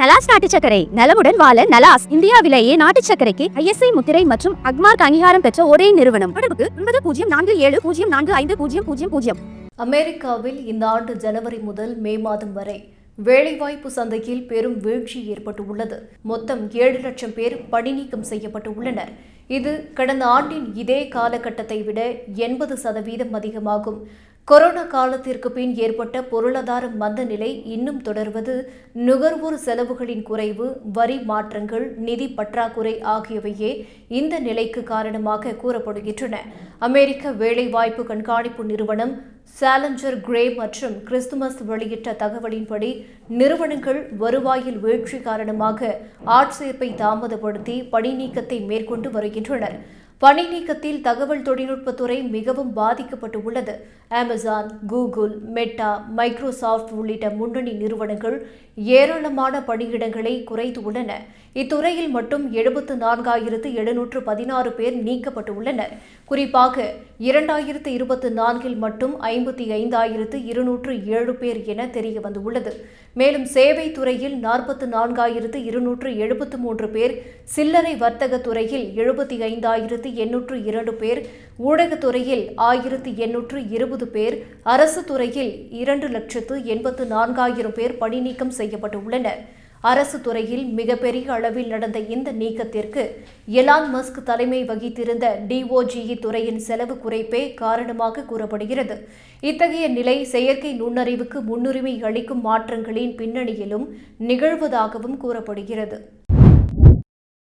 நலாஸ் நாட்டு சக்கரை நலமுடன் வாழ நலாஸ் இந்தியாவிலேயே நாட்டு சக்கரைக்கு ஐஎஸ்ஐ முத்திரை மற்றும் அக்மார்க் அங்கீகாரம் பெற்ற ஒரே நிறுவனம். தொடர்புக்கு ஒன்பது பூஜ்ஜியம் நான்கு ஏழு பூஜ்ஜியம் நான்கு ஐந்து பூஜ்ஜியம் பூஜ்ஜியம் பூஜ்ஜியம். அமெரிக்காவில் இந்த ஆண்டு ஜனவரி முதல் மே மாதம் வரை வேலைவாய்ப்பு சந்தையில் பெரும் வீழ்ச்சி ஏற்பட்டுள்ளது. மொத்தம் ஏழு லட்சம் பேர் பணிநீக்கம் செய்யப்பட்டு உள்ளனர் இது கடந்த ஆண்டின் இதே காலகட்டத்தை விட எண்பது சதவீதம் அதிகமாகும். கொரோனா காலத்திற்கு பின் ஏற்பட்ட பொருளாதார மந்த நிலை இன்னும் தொடர்வது நுகர்வோர் செலவுகளின் குறைவு வரி மாற்றங்கள் நிதி பற்றாக்குறை ஆகியவையே இந்த நிலைக்கு காரணமாக கூறப்படுகின்றன. அமெரிக்க வேலைவாய்ப்பு கண்காணிப்பு நிறுவனம் சாலஞ்சர் கிரே மற்றும் கிறிஸ்துமஸ் வெளியிட்ட தகவலின்படி நிறுவனங்கள் வருவாயில் வீழ்ச்சி காரணமாக ஆட்சேர்ப்பை தாமதப்படுத்தி பணி நீக்கத்தை மேற்கொண்டு வருகின்றனர். பணி நீக்கத்தில் தகவல் தொழில்நுட்பத்துறை மிகவும் பாதிக்கப்பட்டு உள்ளது அமேசான் கூகுள் மெட்டா மைக்ரோசாஃப்ட் உள்ளிட்ட முன்னணி நிறுவனங்கள் ஏராளமான பணியிடங்களை குறைத்து உள்ளன. இத்துறையில் மட்டும் எழுபத்து நான்காயிரத்து எழுநூற்று பதினாறு பேர் நீக்கப்பட்டு உள்ளனர் குறிப்பாக இரண்டாயிரத்து இருபத்தி நான்கில் மட்டும் ஐம்பத்தி ஐந்தாயிரத்து இருநூற்று ஏழு பேர் என தெரிய வந்துள்ளது மேலும் சேவை துறையில் நாற்பத்து நான்காயிரத்து இருநூற்று எழுபத்து மூன்று பேர் சில்லறை வர்த்தக துறையில் எழுபத்தி ஐந்தாயிரத்து எண்ணூற்று இரண்டு பேர் ஊடகத்துறையில் ஆயிரத்து எண்ணூற்று இருபது பேர் அரசு துறையில் இரண்டு லட்சத்து எண்பத்து நான்காயிரம் பேர் பணிநீக்கம் செய்யப்பட்டுள்ளனர். அரசு துறையில் மிகப்பெரிய அளவில் நடந்த இந்த நீக்கத்திற்கு எலான் மஸ்க் தலைமை வகித்திருந்த டிஓஜிஇ துறையின் செலவு குறைப்பே காரணமாக கூறப்படுகிறது. இத்தகைய நிலை செயற்கை நுண்ணறிவுக்கு முன்னுரிமை அளிக்கும் மாற்றங்களின் பின்னணியிலும் நிகழ்வதாகவும் கூறப்படுகிறது.